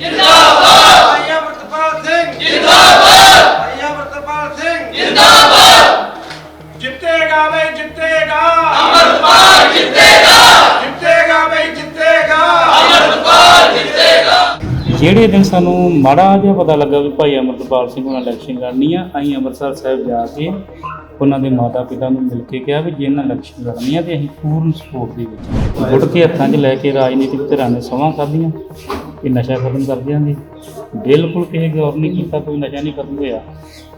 ਜਿੰਦਾਬਾਦ! ਭਾਈ ਅਮਰਤਪਾਲ ਸਿੰਘ! ਜਿੰਦਾਬਾਦ! ਭਾਈ ਅਮਰਤਪਾਲ ਸਿੰਘ! ਜਿੰਦਾਬਾਦ! ਜਿੱਤੇਗਾ ਬਈ ਜਿੱਤੇਗਾ! ਅਮਰਤਪਾਲ ਜਿੱਤੇਗਾ! ਜਿੱਤੇਗਾ ਬਈ ਜਿੱਤੇਗਾ! ਜਿਹੜੇ ਦਿਨ ਸਾਨੂੰ ਮਾੜਾ ਜਿਹਾ ਪਤਾ ਲੱਗਾ ਵੀ ਭਾਈ ਅਮਰਤਪਾਲ ਸਿੰਘ ਉਹਨਾਂ ਇਲੈਕਸ਼ਨ ਲੜਨੀ ਆ ਅਸੀਂ ਅੰਮ੍ਰਿਤਸਰ ਸਾਹਿਬ ਜਾ ਕੇ ਉਹਨਾਂ ਦੇ ਮਾਤਾ ਪਿਤਾ ਨੂੰ ਮਿਲ ਕੇ ਕਿਹਾ ਵੀ ਜੇ ਇਹਨਾਂ ਇਲੈਕਸ਼ਨ ਲੜਨੀ ਆ ਤੇ ਅਸੀਂ ਪੂਰਨ ਸਪੋਰਟ ਦੇ ਵਿੱਚ। ਗੁੱਟ ਕੇ ਹੱਥਾਂ 'ਚ ਲੈ ਕੇ ਰਾਜਨੀਤਿਕ ਧਿਰਾਂ ਨੇ ਸਮਾਂ ਖਾਧੀਆਂ ਕਿ ਨਸ਼ਾ ਖਤਮ ਕਰ ਦਿਆਂਗੇ ਬਿਲਕੁਲ ਕਿਸੇ ਗੌਰ ਨਹੀਂ ਕੀਤਾ ਕੋਈ ਨਸ਼ਾ ਨਹੀਂ ਖਤਮ ਹੋਇਆ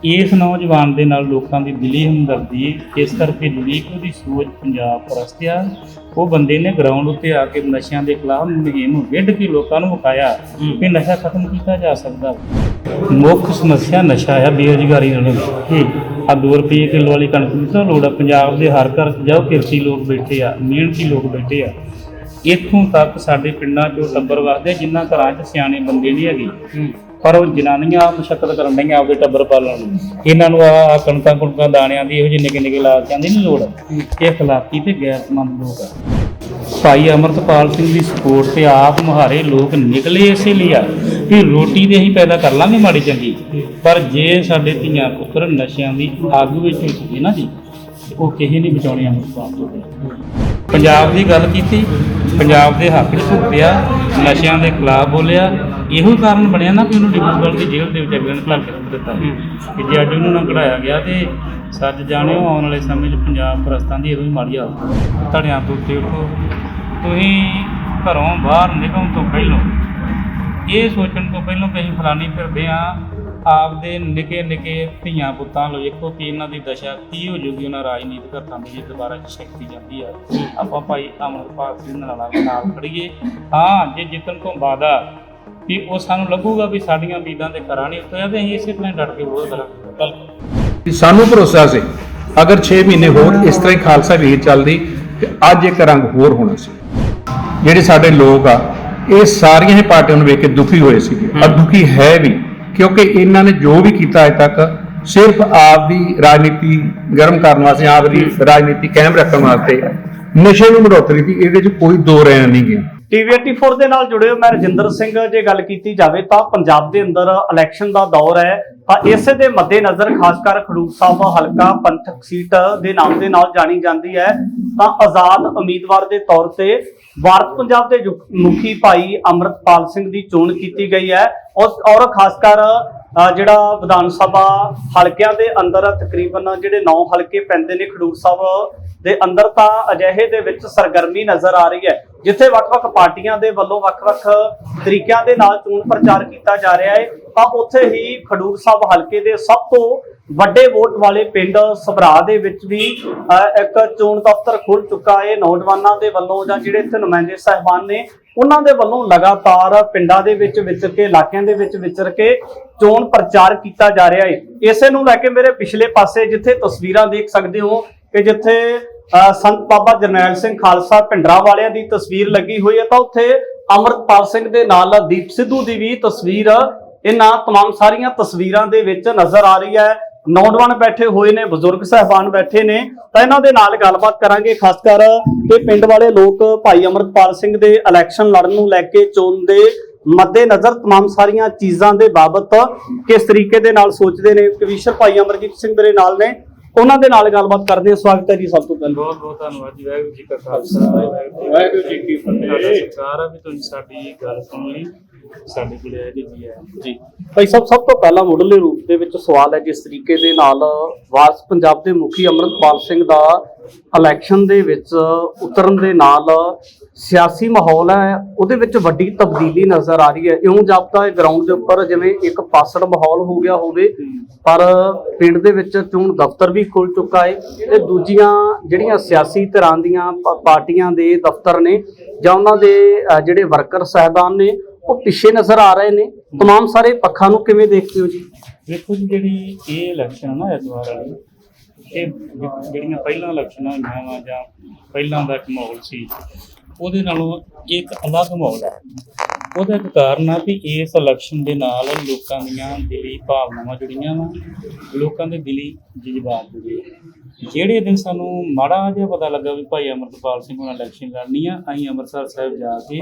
ਇਸ ਨੌਜਵਾਨ ਦੇ ਨਾਲ ਲੋਕਾਂ ਦੀ ਦਿਲੀ ਹਮਦਰਦੀ ਇਸ ਕਰਕੇ ਕਿ ਉਹਦੀ ਸੋਚ ਪੰਜਾਬ ਪ੍ਰਸਤ ਆ। ਉਹ ਬੰਦੇ ਨੇ ਗਰਾਊਂਡ ਉੱਤੇ ਆ ਕੇ ਨਸ਼ਿਆਂ ਦੇ ਖਿਲਾਫ ਮੁਹਿੰਮ ਵਿੱਢ ਕੇ ਲੋਕਾਂ ਨੂੰ ਵਿਖਾਇਆ ਕਿ ਨਸ਼ਾ ਖਤਮ ਕੀਤਾ ਜਾ ਸਕਦਾ। ਮੁੱਖ ਸਮੱਸਿਆ ਨਸ਼ਾ ਆ ਬੇਰੁਜ਼ਗਾਰੀ ਨਾਲ ਆ 2 ਰੁਪਏ ਕਿਲੋ ਵਾਲੀ ਕਣਕ ਦੀ ਤਾਂ ਲੋੜ ਆ। ਪੰਜਾਬ ਦੇ ਹਰ ਘਰ ਜਾਓ ਕਿਰਤੀ ਲੋਕ ਬੈਠੇ ਆ ਮਿਹਨਤੀ ਲੋਕ ਬੈਠੇ ਆ। ਇੱਥੋਂ ਤੱਕ ਸਾਡੇ ਪਿੰਡਾਂ 'ਚੋਂ ਟੱਬਰ ਵਸਦੇ ਆ, ਘਰਾਂ 'ਚ ਸਿਆਣੇ ਬੰਦੇ ਨਹੀਂ ਹੈਗੇ। ਪਰ ਉਹ ਜਨਾਨੀਆਂ ਆਪ ਮੁਸ਼ਕਲ ਕਰਨ ਡਈਆਂ ਆਪਦੇ ਟੱਬਰ ਪਾਲਣ ਨੂੰ। ਇਹਨਾਂ ਨੂੰ ਆ ਕਣਕਾਂ ਕੁਣਕਾਂ ਦਾਣਿਆਂ ਦੀ ਇਹੋ ਜਿਹੇ ਨਿੱਕੇ ਨਿੱਕੇ ਲਾ ਕੇ ਨਹੀਂ ਲੋੜ। ਇਹ ਖਿਲਾਫੀ ਤੇ ਗੈਰਤਮੰਦ ਲੋਕ ਆ। ਭਾਈ ਅਮਰਤਪਾਲ ਸਿੰਘ ਦੀ ਸਪੋਰਟ ਤੇ ਆਪ ਮੁਹਾਰੇ ਲੋਕ ਨਿਕਲੇ ਇਸੇ ਲਈ ਆ ਕਿ ਰੋਟੀ ਦੇ ਹੀ ਪੈਦਾ ਕਰ ਲਾਂਗੇ ਮਾੜੀ ਚੰਗੀ। ਪਰ ਜੇ ਸਾਡੇ ਧੀਆਂ ਪੁੱਤਰ ਨਸ਼ਿਆਂ ਦੀ ਅੱਗ ਵਿੱਚ ਹੁੰਦੇ ਨਾ ਜੀ ਉਹ ਕਿਸੇ ਨਹੀਂ ਬਚਾਉਣੇ ਅਮਰਤਪਾਲ ਤੋਂ। ਪੰਜਾਬ ਦੀ ਗੱਲ ਕੀਤੀ ਪੰਜਾਬ ਦੇ ਹੱਕ 'ਚ ਭੁਗਤਿਆ ਨਸ਼ਿਆਂ ਦੇ ਖਿਲਾਫ ਬੋਲਿਆ ਇਹੋ ਕਾਰਨ ਬਣਿਆ ਨਾ ਕਿ ਉਹਨੂੰ ਡਿਬਰੂਗੜ੍ਹ ਦੀ ਜੇਲ੍ਹ ਦੇ ਵਿੱਚ ਅਗਲੇ ਨੇ ਘਲਾ ਕੇ ਰੱਖ ਦਿੱਤਾ। ਕਿ ਜੇ ਅੱਜ ਉਹਨੂੰ ਨਾ ਕਢਾਇਆ ਗਿਆ ਤੇ ਸੱਚ ਜਾਣਿਓ ਆਉਣ ਵਾਲੇ ਸਮੇਂ 'ਚ ਪੰਜਾਬ ਪ੍ਰਸਤਾਂ ਦੀ ਇਹੋ ਹੀ ਮਾੜੀ ਹਾਲਤ ਧੜਿਆਂ ਤੋਂ ਉੱਤੇ ਉੱਠੋ। ਤੁਸੀਂ ਘਰੋਂ ਬਾਹਰ ਨਿਕਲਣ ਤੋਂ ਪਹਿਲਾਂ ਇਹ ਸੋਚਣ ਤੋਂ ਪਹਿਲਾਂ ਕਿ ਅਸੀਂ ਫਲਾਨੀ ਫਿਰਦੇ ਆ ਆਪਦੇ ਨਿੱਕੇ ਨਿੱਕੇ ਧੀਆਂ ਪੁੱਤਾਂ ਲੋ ਵੇਖੋ ਕਿ ਇਹਨਾਂ ਦੀ ਦਸ਼ਾ ਕੀ ਹੋ ਜੂਗੀ ਉਹਨਾਂ ਰਾਜਨੀਤਿਕ ਹੱਥਾਂ ਦੇ ਜੇ ਦੁਬਾਰਾ ਸ਼ਕਤੀ ਜਾਂਦੀ ਆ। ਆਪਾਂ ਭਾਈ ਅਮਰਪਾਲ ਸਿੰਘ ਨਾਲ ਨਾਲ ਖੜੀਏ ਹਾਂ ਜੇ ਜਿੱਤਣ ਤੋਂ ਵਾਦਾ ਵੀ ਉਹ ਸਾਨੂੰ ਲੱਗੂਗਾ ਵੀ ਸਾਡੀਆਂ ਉਮੀਦਾਂ ਤੇ ਖਰਾ ਨਹੀਂ ਉਤਰਿਆ ਤੇ ਅਸੀਂ ਇਸੇ ਤਰ੍ਹਾਂ ਡਟ ਕੇ ਵਿਰੋਧ ਕਰਾਂਗੇ। ਬਿਲਕੁਲ। ਕਿ ਸਾਨੂੰ ਭਰੋਸਾ ਸੀ ਅਗਰ 6 ਮਹੀਨੇ ਹੋਰ ਇਸ ਤਰ੍ਹਾਂ ਹੀ ਖਾਲਸਾ ਵੀਰ ਚੱਲਦੀ ਤੇ ਅੱਜ ਇੱਕ ਰੰਗ ਹੋਰ ਹੋਣਾ ਸੀ। ਜਿਹੜੇ ਸਾਡੇ ਲੋਕ ਆ ਇਹ ਸਾਰੀਆਂ ਹੀ ਪਾਰਟੀਆਂ ਨੂੰ ਵੇਖ ਕੇ ਦੁਖੀ ਹੋਏ ਸੀ ਔਰ ਦੁਖੀ ਹੈ ਵੀ। ਕਿਉਂਕਿ ਇਹਨਾਂ ਨੇ ਜੋ ਵੀ ਕੀਤਾ ਅਜੇ ਤੱਕ ਸਿਰਫ ਆਪ ਦੀ ਰਾਜਨੀਤੀ ਗਰਮ ਕਰਨ ਵਾਸਤੇ ਆਪ ਦੀ ਰਾਜਨੀਤੀ ਕਾਇਮ ਰੱਖਣ ਵਾਸਤੇ ਨਸ਼ੇ ਨੂੰ ਮੜੋਤਰੀ ਦੀ ਇਹਦੇ 'ਚ ਕੋਈ ਦੋ ਰਹਿ ਨਹੀਂ ਗਿਆ ਟੀਵੀ 84 ਦੇ ਨਾਲ ਜੁੜੇ ਹੋ ਮੈਂ ਰਜਿੰਦਰ ਸਿੰਘ ਜੇ ਗੱਲ ਕੀਤੀ ਜਾਵੇ ਤਾਂ ਪੰਜਾਬ ਦੇ ਅੰਦਰ ਇਲੈਕਸ਼ਨ ਦਾ ਦੌਰ ਹੈ। ਤਾਂ ਇਸੇ ਦੇ ਮੱਦੇਨਜ਼ਰ ਖਾਸ ਕਰ ਖਡੂਰ ਸਾਹਿਬ ਹਲਕਾ ਪੰਥਕ ਸੀਟ ਦੇ ਨਾਮ ਦੇ ਨਾਲ ਜਾਣੀ ਜਾਂਦੀ ਹੈ। ਤਾਂ ਆਜ਼ਾਦ ਉਮੀਦਵਾਰ ਦੇ ਤੌਰ ਤੇ ਭਾਰਤ ਪੰਜਾਬ ਦੇ ਮੁਖੀ ਭਾਈ ਅਮਰਤਪਾਲ ਸਿੰਘ ਦੀ ਚੋਣ ਕੀਤੀ ਗਈ ਹੈ। ਔਰ ਔਰ ਖਾਸ ਕਰ ਜਿਹੜਾ ਵਿਧਾਨ ਸਭਾ ਹਲਕਿਆਂ ਦੇ ਅੰਦਰ ਤਕਰੀਬਨ ਜਿਹੜੇ 9 ਹਲਕੇ ਪੈਂਦੇ ਨੇ ਖਡੂਰ ਸਾਹਿਬ ਦੇ ਅੰਦਰ, ਤਾਂ ਅਜਿਹੇ ਦੇ ਵਿੱਚ ਸਰਗਰਮੀ ਨਜ਼ਰ ਆ ਰਹੀ ਹੈ, ਜਿੱਥੇ ਵੱਖ-ਵੱਖ ਪਾਰਟੀਆਂ ਦੇ ਵੱਲੋਂ ਵੱਖ-ਵੱਖ ਤਰੀਕਿਆਂ ਦੇ ਨਾਲ ਚੋਣ ਪ੍ਰਚਾਰ ਕੀਤਾ ਜਾ ਰਿਹਾ ਹੈ। ਤਾਂ ਉੱਥੇ ਹੀ ਖਡੂਰ ਸਾਹਿਬ ਹਲਕੇ ਦੇ ਸਭ ਤੋਂ ਵੱਡੇ ਵੋਟ ਵਾਲੇ ਪਿੰਡ ਸਭਰਾ ਦੇ ਵਿੱਚ ਵੀ ਅ, ਇੱਕ ਚੋਣ ਦਫ਼ਤਰ ਖੁੱਲ ਚੁੱਕਾ ਹੈ ਨੌਜਵਾਨਾਂ ਦੇ ਵੱਲੋਂ ਜਾਂ ਜਿਹੜੇ ਇੱਥੇ ਨੁਮਾਇੰਦੇ ਸਹਿਬਾਨ ਨੇ ਉਹਨਾਂ ਦੇ ਵੱਲੋਂ ਲਗਾਤਾਰ ਪਿੰਡਾਂ ਦੇ ਵਿੱਚ ਵਿਚਰ ਕੇ ਇਲਾਕਿਆਂ ਦੇ ਵਿੱਚ ਵਿਚਰ ਕੇ ਚੋਣ ਪ੍ਰਚਾਰ ਕੀਤਾ ਜਾ ਰਿਹਾ ਹੈ ਇਸੇ ਨੂੰ ਲੈ ਕੇ ਮੇਰੇ ਪਿਛਲੇ ਪਾਸੇ ਜਿੱਥੇ ਤਸਵੀਰਾਂ ਦੇਖ ਸਕਦੇ ਹੋ ਕਿ ਜਿੱਥੇ ਅ, ਸੰਤ ਬਾਬਾ ਜਰਨੈਲ ਸਿੰਘ ਖਾਲਸਾ ਪਿੰਡਰਾਂ ਵਾਲਿਆਂ ਦੀ ਤਸਵੀਰ ਲੱਗੀ ਹੋਈ ਹੈ ਤਾਂ ਉੱਥੇ ਅਮਰਤਪਾਲ ਸਿੰਘ ਦੇ ਨਾਲ ਦੀਪ ਸਿੱਧੂ ਦੀ ਵੀ ਤਸਵੀਰ ਇਹਨਾਂ तमाम ਸਾਰੀਆਂ ਤਸਵੀਰਾਂ ਦੇ ਵਿੱਚ ਨਜ਼ਰ ਆ ਰਹੀ ਹੈ ਨੌਜਵਾਨ ਬੈਠੇ ਹੋਏ ਨੇ ਬਜ਼ੁਰਗ ਸਹਿਬਾਨ ਬੈਠੇ ਨੇ ਤਾਂ ਇਹਨਾਂ ਦੇ ਨਾਲ ਗੱਲਬਾਤ ਕਰਾਂਗੇ ਖਾਸ ਕਰ ਇਹ ਪਿੰਡ ਵਾਲੇ ਲੋਕ ਭਾਈ ਅਮਰਤਪਾਲ ਸਿੰਘ ਦੇ ਇਲੈਕਸ਼ਨ ਲੜਨ ਨੂੰ ਲੈ ਕੇ ਚੋਣ ਦੇ ਮੱਦੇ ਨਜ਼ਰ तमाम ਸਾਰੀਆਂ ਚੀਜ਼ਾਂ ਦੇ ਬਾਬਤ ਕਿਸ ਤਰੀਕੇ ਦੇ ਨਾਲ ਸੋਚਦੇ ਨੇ ਕਵੀਸ਼ਰ ਭਾਈ ਅਮਰਜੀਤ ਸਿੰਘ ਮੇਰੇ ਨਾਲ ਨੇ ਉਹਨਾਂ ਦੇ ਨਾਲ ਗੱਲਬਾਤ ਕਰਦੇ ਹਾਂ ਸਵਾਗਤ ਹੈ ਜੀ ਸਭ ਤੋਂ ਪਹਿਲਾਂ ਬਹੁਤ ਬਹੁਤ ਧੰਨਵਾਦ ਜੀ ਵਾਹਿਗੁਰੂ ਜੀ ਕਾ ਖਾਲਸਾ ਵਾਹਿਗੁਰੂ ਜੀ ਕੀ ਫਤਿਹ ਸਰਕਾਰ ਆ ਵੀ ਤੁਸੀਂ ਸਾਡੀ ਗੱਲ ਸੁਣ ਲਈ ਸਾਡੇ ਕੋਲੇ ਆਏ ਜੀ ਜੀ ਆਇਆਂ। ਜੀ ਭਾਈ ਸਾਹਿਬ ਸਭ ਤੋਂ ਪਹਿਲਾਂ ਮੁੱਢਲੇ ਰੂਪ ਦੇ ਵਿੱਚ ਸਵਾਲ ਹੈ ਜਿਸ ਤਰੀਕੇ ਦੇ ਨਾਲ ਵਾਸ ਪੰਜਾਬ ਦੇ ਮੁਖੀ ਅਮਰਤਪਾਲ ਸਿੰਘ ਦਾ ਇਲੈਕਸ਼ਨ ਦੇ ਵਿੱਚ ਉਤਰਨ ਦੇ ਨਾਲ ਸਿਆਸੀ ਮਾਹੌਲ ਹੈ ਉਹਦੇ ਵਿੱਚ ਵੱਡੀ ਤਬਦੀਲੀ ਨਜ਼ਰ ਆ ਰਹੀ ਹੈ ਇਉਂ ਜਾਪਦਾ ਹੈ ਗਰਾਊਂਡ ਦੇ ਉੱਪਰ ਜਿਵੇਂ ਇੱਕ ਪਾਸੜ ਮਾਹੌਲ ਹੋ ਗਿਆ ਹੋਵੇ ਪਰ ਪਿੰਡ ਦੇ ਵਿੱਚ ਚੋਣ ਦਫ਼ਤਰ ਵੀ ਖੁੱਲ ਚੁੱਕਾ ਹੈ ਤੇ ਦੂਜੀਆਂ ਜਿਹੜੀਆਂ ਸਿਆਸੀ ਧਿਰਾਂ ਦੀਆਂ ਪਾਰਟੀਆਂ ਦੇ ਦਫ਼ਤਰ ਨੇ ਜਾਂ ਉਹਨਾਂ ਦੇ ਜਿਹੜੇ ਵਰਕਰ ਸਹਿਬਾਨ ਨੇ ਉਹ ਪਿੱਛੇ ਨਜ਼ਰ ਆ ਰਹੇ ਨੇ तमाम ਸਾਰੇ ਪੱਖਾਂ ਨੂੰ ਕਿਵੇਂ ਦੇਖਦੇ ਹੋ ਜੀ ਵੇਖੋ ਜੀ ਜਿਹੜੀ ਇਹ ਇਲੈਕਸ਼ਨ ਆ ਨਾ ਐਤਵਾਰ ਵਾਲੀ ਇਹ ਜਿ- ਜਿਹੜੀਆਂ ਪਹਿਲਾਂ ਇਲੈਕਸ਼ਨਾਂ ਹੋਈਆਂ ਵਾ ਜਾਂ ਪਹਿਲਾਂ ਦਾ ਇੱਕ ਮਾਹੌਲ ਸੀ ਉਹਦੇ ਨਾਲੋਂ ਇਹ ਇੱਕ ਅਲੱਗ ਮਾਹੌਲ ਹੈ ਉਹਦਾ ਇੱਕ ਕਾਰਨ ਆ ਵੀ ਇਸ ਇਲੈਕਸ਼ਨ ਦੇ ਨਾਲ ਲੋਕਾਂ ਦੀਆਂ ਦਿਲੀ ਭਾਵਨਾਵਾਂ ਜੁੜੀਆਂ ਵਾ ਲੋਕਾਂ ਦੇ ਦਿਲੀ ਜਜ਼ਬਾਤ ਜੁੜੇ। ਜਿਹੜੇ ਦਿਨ ਸਾਨੂੰ ਮਾੜਾ ਜਿਹਾ ਪਤਾ ਲੱਗਾ ਵੀ ਭਾਈ ਅਮਰਤਪਾਲ ਸਿੰਘ ਉਹਨਾਂ ਇਲੈਕਸ਼ਨ ਲੜਨੀ ਆ ਅਸੀਂ ਅੰਮ੍ਰਿਤਸਰ ਸਾਹਿਬ ਜਾ ਕੇ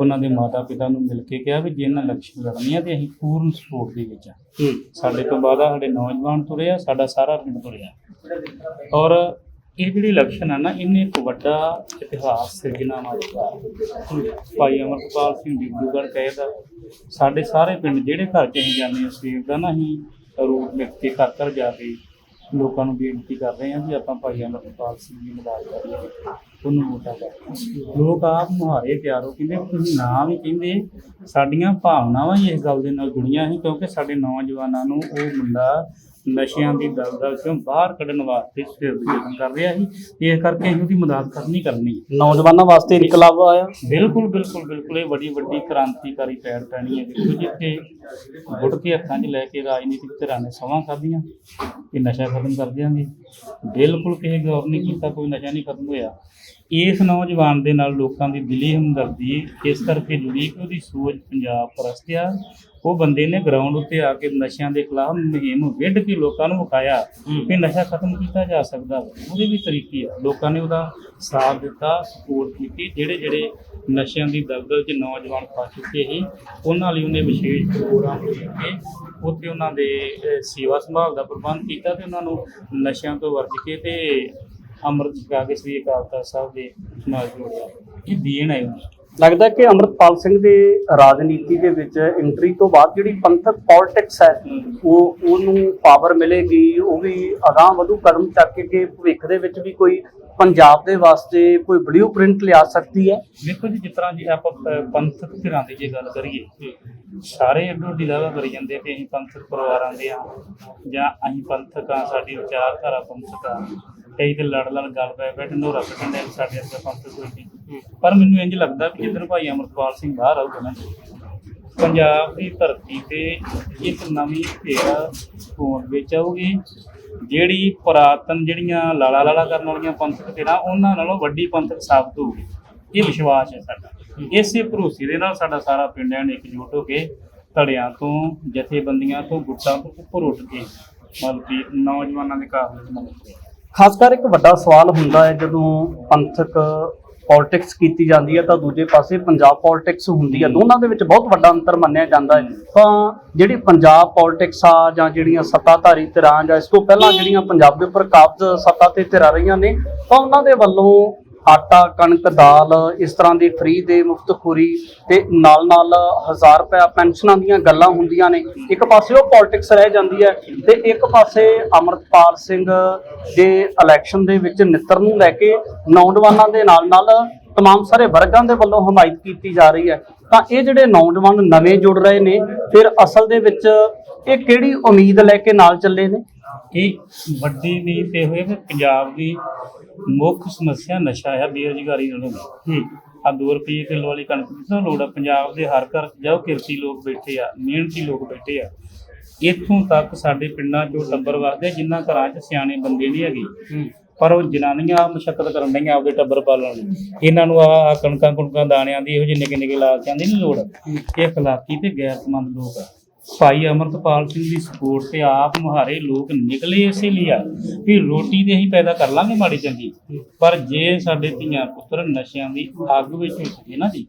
ਉਹਨਾਂ ਦੇ ਮਾਤਾ ਪਿਤਾ ਨੂੰ ਮਿਲ ਕੇ ਕਿਹਾ ਵੀ ਜੇ ਇਹਨਾਂ ਇਲੈਕਸ਼ਨ ਲੜਨੀ ਆ ਤੇ ਅਸੀਂ ਪੂਰਨ ਸਪੋਰਟ ਦੇ ਵਿੱਚ ਆ। ਸਾਡੇ ਤੋਂ ਬਾਅਦ ਸਾਡੇ ਨੌਜਵਾਨ ਤੁਰੇ ਆ ਸਾਡਾ ਸਾਰਾ ਪਿੰਡ ਤੁਰਿਆ। ਔਰ ਇਹ ਜਿਹੜੇ ਇਲੈਕਸ਼ਨ ਆ ਨਾ ਇਹਨੇ ਇੱਕ ਵੱਡਾ ਇਤਿਹਾਸ ਸਿਰਜਣਾ ਵਾਲਾ ਭਾਈ ਅਮਰਪਾਲ ਸਿੰਘ ਡਿਬਰੂਗੜ੍ਹ ਕਹਿਦਾ ਸਾਡੇ ਸਾਰੇ ਪਿੰਡ ਜਿਹੜੇ ਘਰ ਚ ਅਸੀਂ ਜਾਂਦੇ ਹਾਂ, ਸਵੇਰ ਦਾ ਨਾ ਅਸੀਂ ਰੂਟ ਲਿਖ ਕੇ ਘਰ ਘਰ ਜਾ ਕੇ ਲੋਕਾਂ ਨੂੰ ਬੇਨਤੀ ਕਰ ਰਹੇ ਹਾਂ ਵੀ ਆਪਾਂ ਭਾਈ ਅਮਰਪਾਲ ਸਿੰਘ ਜੀ ਮਦਦ ਕਰੀਏ ਉਹਨੂੰ ਵੋਟਾਂ ਪਾਓ ਲੋਕ ਆਪ ਮੁਹਾਰੇ ਪਿਆਰੋ ਕਹਿੰਦੇ, ਤੁਸੀਂ ਨਾ ਵੀ ਕਹਿੰਦੇ, ਸਾਡੀਆਂ ਭਾਵਨਾਵਾਂ ਹੀ ਇਸ ਗੱਲ ਦੇ ਨਾਲ ਜੁੜੀਆਂ ਸੀ ਕਿਉਂਕਿ ਸਾਡੇ ਨੌਜਵਾਨਾਂ ਨੂੰ ਉਹ ਮੁੰਡਾ ਨਸ਼ਿਆਂ ਦੀ ਦਲਦਲ ਚੋਂ ਬਾਹਰ ਕੱਢਣ ਵਾਸਤੇ ਸਿਰ ਯਤਨ ਕਰ ਰਿਹਾ ਸੀ। ਇਸ ਕਰਕੇ ਅਸੀਂ ਉਹਦੀ ਮਦਦ ਕਰਨੀ ਕਰਨੀ ਹੈ। ਨੌਜਵਾਨਾਂ ਵਾਸਤੇ ਇਨਕਲਾਬ ਆਇਆ। ਬਿਲਕੁਲ ਬਿਲਕੁਲ ਬਿਲਕੁਲ। ਇਹ ਵੱਡੀ ਵੱਡੀ ਕ੍ਰਾਂਤੀਕਾਰੀ ਪੈੜ ਪੈਣੀ ਹੈ। ਦੇਖੋ ਜਿੱਥੇ ਗੁੜ ਕੇ ਹੱਥਾਂ 'ਚ ਲੈ ਕੇ ਰਾਜਨੀਤਿਕ ਧਿਰਾਂ ਨੇ ਸਮਾਂ ਖਾਧੀਆਂ ਕਿ ਨਸ਼ਾ ਖਤਮ ਕਰ ਦਿਆਂਗੇ। ਬਿਲਕੁਲ ਕਿਸੇ ਗੌਰ ਨਹੀਂ ਕੀਤਾ ਕੋਈ ਨਸ਼ਾ ਨਹੀਂ ਖਤਮ ਹੋਇਆ। ਇਸ ਨੌਜਵਾਨ ਦੇ ਨਾਲ ਲੋਕਾਂ ਦੀ ਦਿਲੀ ਹਮਦਰਦੀ ਇਸ ਕਰਕੇ ਜੁੜੀ ਕਿ ਉਹਦੀ ਸੋਚ ਪੰਜਾਬ ਪ੍ਰਸਤ ਆ। ਉਹ ਬੰਦੇ ਨੇ ਗਰਾਊਂਡ ਉੱਤੇ ਆ ਕੇ ਨਸ਼ਿਆਂ ਦੇ ਖਿਲਾਫ ਮੁਹਿੰਮ ਵਿੱਢ ਕੇ ਲੋਕਾਂ ਨੂੰ ਵਿਖਾਇਆ ਕਿ ਨਸ਼ਾ ਖਤਮ ਕੀਤਾ ਜਾ ਸਕਦਾ। ਉਹਦੇ ਵੀ ਤਰੀਕੇ ਆ। ਲੋਕਾਂ ਨੇ ਉਹਦਾ ਸਾਥ ਦਿੱਤਾ ਸਪੋਰਟ ਕੀਤੀ। ਜਿਹੜੇ ਜਿਹੜੇ ਨਸ਼ਿਆਂ ਦੀ ਦਲਦਲ 'ਚ ਨੌਜਵਾਨ ਫਸ ਚੁੱਕੇ ਸੀ ਉਹਨਾਂ ਲਈ ਉਹਨੇ ਵਿਸ਼ੇਸ਼ ਪ੍ਰੋਗਰਾਮ ਕੀਤੇ ਉੱਥੇ ਉਹਨਾਂ ਦੇ ਸੇਵਾ ਸੰਭਾਲ ਦਾ ਪ੍ਰਬੰਧ ਕੀਤਾ ਤੇ ਉਹਨਾਂ ਨੂੰ ਨਸ਼ਿਆਂ ਤੋਂ ਵਰਜ ਕੇ ਤੇ ਅੰਮ੍ਰਿਤ ਛਕਾ ਕੇ ਸ੍ਰੀ ਅਕਾਲ ਤਖਤ ਸਾਹਿਬ ਦੇ ਨਾਲ ਜੋੜਿਆ। ਇਹ ਦੇਣ ਹੈ ਲੱਗਦਾ ਕਿ ਅਮਰਪਾਲ ਸਿੰਘ ਦੇ ਰਾਜਨੀਤੀ ਦੇ ਵਿੱਚ ਐਂਟਰੀ ਤੋਂ ਬਾਅਦ ਜਿਹੜੀ ਪੰਥਕ ਪੋਲਿਟਿਕਸ ਹੈ, ਉਹ ਉਹਨੂੰ ਪਾਵਰ ਮਿਲੇਗੀ, ਉਹ ਵੀ ਅਗਾਂਹ ਵਧੂ ਕਦਮ ਚੱਕ ਕੇ ਭਵਿੱਖ ਦੇ ਵਿੱਚ ਵੀ ਕੋਈ ਪੰਜਾਬ ਦੇ ਵਾਸਤੇ ਕੋਈ ਬਲੂਪ੍ਰਿੰਟ ਲਿਆ ਸਕਦੀ ਹੈ? ਦੇਖੋ ਜੀ, ਜਿਸ ਤਰ੍ਹਾਂ ਜੀ ਆਪਾਂ ਪੰਥਕ ਧਿਰਾਂ ਦੀ ਜੇ ਗੱਲ ਕਰੀਏ, ਸਾਰੇ ਅੱਡੋ ਅੱਡੀ ਦਾਅਵਾ ਕਰੀ ਜਾਂਦੇ ਕਿ ਅਸੀਂ ਪੰਥਕ ਪਰਿਵਾਰਾਂ ਦੇ ਆ ਜਾਂ ਅਸੀਂ ਪੰਥਕ ਆ ਸਾਡੀ ਵਿਚਾਰਧਾਰਾ ਪੰਥਕ ਆ। ਕਈ ਤੇ ਲੜ ਲੜ ਗੱਲ ਪੈ ਬੈਠੇ ਨੂੰ ਰੱਖ ਦਿੰਦੇ ਆ ਵੀ ਸਾਡੇ ਅੰਦਰ ਪੰਥਕ ਕੋਈ ਨਹੀਂ। ਪਰ ਮੈਨੂੰ ਇੰਜ ਲੱਗਦਾ ਵੀ ਜਿੱਦਣ ਭਾਈ ਅਮਰਪਾਲ ਸਿੰਘ ਬਾਹਰ ਆਊਗਾ ਨਾ ਪੰਜਾਬ ਦੀ ਧਰਤੀ ਤੇ ਇੱਕ ਨਵੀਂ ਧਿਰ ਹੋਂਦ ਵਿੱਚ ਆਊਗੀ ਜਿਹੜੀ ਪੁਰਾਤਨ ਜਿਹੜੀਆਂ ਲਾਲਾ ਲਾਲਾ ਕਰਨ ਵਾਲੀਆਂ ਪੰਥਕ ਧਿਰਾਂ ਉਹਨਾਂ ਨਾਲੋਂ ਵੱਡੀ ਪੰਥਕ ਸਾਬਤ ਹੋਊਗੀ। ਇਹ ਵਿਸ਼ਵਾਸ ਹੈ ਸਾਡਾ। ਇਸੇ ਭਰੋਸੇ ਦੇ ਨਾਲ ਸਾਡਾ ਸਾਰਾ ਪਿੰਡਾਂ ਨੇ ਇਕਜੁੱਟ ਹੋ ਕੇ ਧੜਿਆਂ ਤੋਂ ਜਥੇਬੰਦੀਆਂ ਤੋਂ ਗੁੱਟਾਂ ਤੋਂ ਉੱਪਰ ਉੱਠ ਕੇ ਮਤਲਬ ਕਿ ਨੌਜਵਾਨਾਂ ਦੇ ਕਾਬਲ ਬਣਾਉਂਦੇ ਖਾਸ ਕਰ ਇੱਕ ਵੱਡਾ ਸਵਾਲ ਹੁੰਦਾ ਹੈ ਜਦੋਂ ਪੰਥਕ ਪੋਲਿਟਿਕਸ ਕੀਤੀ ਜਾਂਦੀ ਹੈ ਤਾਂ ਦੂਜੇ ਪਾਸੇ ਪੰਜਾਬ ਪੋਲਿਟਿਕਸ ਹੁੰਦੀ ਹੈ। ਦੋਨਾਂ ਦੇ ਵਿੱਚ ਬਹੁਤ ਵੱਡਾ ਅੰਤਰ ਮੰਨਿਆ ਜਾਂਦਾ ਹੈ। ਤਾਂ ਜਿਹੜੀ ਪੰਜਾਬ ਪੋਲਿਟਿਕਸ ਆ ਜਾਂ ਜਿਹੜੀਆਂ ਸੱਤਾਧਾਰੀ ਧਿਰਾਂ ਜਾਂ ਇਸ ਤੋਂ ਪਹਿਲਾਂ ਜਿਹੜੀਆਂ ਪੰਜਾਬ ਦੇ ਉੱਪਰ ਕਾਬਜ਼ ਸੱਤਾ ਤੇ ਧਿਰਾਂ ਰਹੀਆਂ ਨੇ ਤਾਂ ਉਹਨਾਂ ਦੇ ਵੱਲੋਂ ਆਟਾ ਕਣਕ ਦਾਲ ਇਸ ਤਰ੍ਹਾਂ ਦੀ ਫ੍ਰੀ ਦੇ ਮੁਫਤਖੋਰੀ ਤੇ ਨਾਲ ਨਾਲ 1000 ਰੁਪਏ ਪੈਨਸ਼ਨਾਂ ਦੀਆਂ ਗੱਲਾਂ ਹੁੰਦੀਆਂ ਨੇ ਇੱਕ ਪਾਸੇ ਉਹ ਪੋਲਿਟਿਕਸ ਰਹਿ ਜਾਂਦੀ ਹੈ ਤੇ ਇੱਕ ਪਾਸੇ ਅਮਰਤਪਾਲ ਸਿੰਘ ਦੇ ਇਲੈਕਸ਼ਨ ਦੇ ਵਿੱਚ ਨਿੱਤਰ ਨੂੰ ਲੈ ਕੇ ਨੌਜਵਾਨਾਂ ਦੇ ਨਾਲ ਨਾਲ तमाम ਸਾਰੇ ਵਰਗਾਂ ਦੇ ਵੱਲੋਂ ਹਮਾਇਤ ਕੀਤੀ ਜਾ ਰਹੀ ਹੈ ਤਾਂ ਇਹ ਜਿਹੜੇ ਨੌਜਵਾਨ ਨਵੇਂ ਜੁੜ ਰਹੇ ਨੇ ਫਿਰ ਅਸਲ ਦੇ ਵਿੱਚ ਇਹ ਕਿਹੜੀ ਉਮੀਦ ਲੈ ਕੇ ਨਾਲ ਚੱਲੇ ਨੇ ਇਹ ਵੱਡੀ ਨੀਤ ਤੇ ਹੋਏ ਕਿ ਪੰਜਾਬ ਦੀ ਮੁੱਖ ਸਮੱਸਿਆ ਨਸ਼ਾ ਹੈ ਬੇਰੁਜ਼ਗਾਰੀ ਨਾਲੋਂ ਵੀ ਆ 2 ਰੁਪਏ ਕਿਲੋ ਵਾਲੀ ਕਣਕ ਦੀ ਤਾਂ ਲੋੜ ਆ। ਪੰਜਾਬ ਦੇ ਹਰ ਘਰ ਜਾਓ ਕਿਰਤੀ ਲੋਕ ਬੈਠੇ ਆ ਮਿਹਨਤੀ ਲੋਕ ਬੈਠੇ ਆ। ਇੱਥੋਂ ਤੱਕ ਸਾਡੇ ਪਿੰਡਾਂ 'ਚੋਂ ਟੱਬਰ ਵਸਦੇ ਜਿਨ੍ਹਾਂ ਘਰਾਂ 'ਚ ਸਿਆਣੇ ਬੰਦੇ ਨਹੀਂ ਹੈਗੇ। ਪਰ ਉਹ ਜਨਾਨੀਆਂ ਮੁਸ਼ਕਲ ਕਰਨ ਡਈਆਂ ਆਪਦੇ ਟੱਬਰ ਪਾਲਣ ਲਈ। ਇਹਨਾਂ ਨੂੰ ਆ ਕਣਕਾਂ ਕੁਣਕਾਂ ਦਾਣਿਆਂ ਦੀ ਇਹੋ ਜਿਹੇ ਨਿੱਕੇ ਨਿੱਕੇ ਲਾਲਚਾਂ ਦੀ ਨਹੀਂ ਲੋੜ। ਇਹ ਅਖਲਾਕੀ ਤੇ ਗੈਰਤਮੰਦ ਲੋਕ ਆ। ਭਾਈ ਅਮਰਤਪਾਲ ਸਿੰਘ ਦੀ ਸਪੋਰਟ ਤੇ ਆਪ ਮੁਹਾਰੇ ਲੋਕ ਨਿਕਲੇ ਇਸੇ ਲਈ ਆ ਵੀ ਰੋਟੀ ਤੇ ਅਸੀਂ ਪੈਦਾ ਕਰ ਲਾਂਗੇ ਮਾੜੀ ਚੰਗੀ। ਪਰ ਜੇ ਸਾਡੇ ਧੀਆਂ ਪੁੱਤਰ ਨਸ਼ਿਆਂ ਦੀ ਅੱਗ ਵਿੱਚ ਉੱਠੇ ਨਾ ਜੀ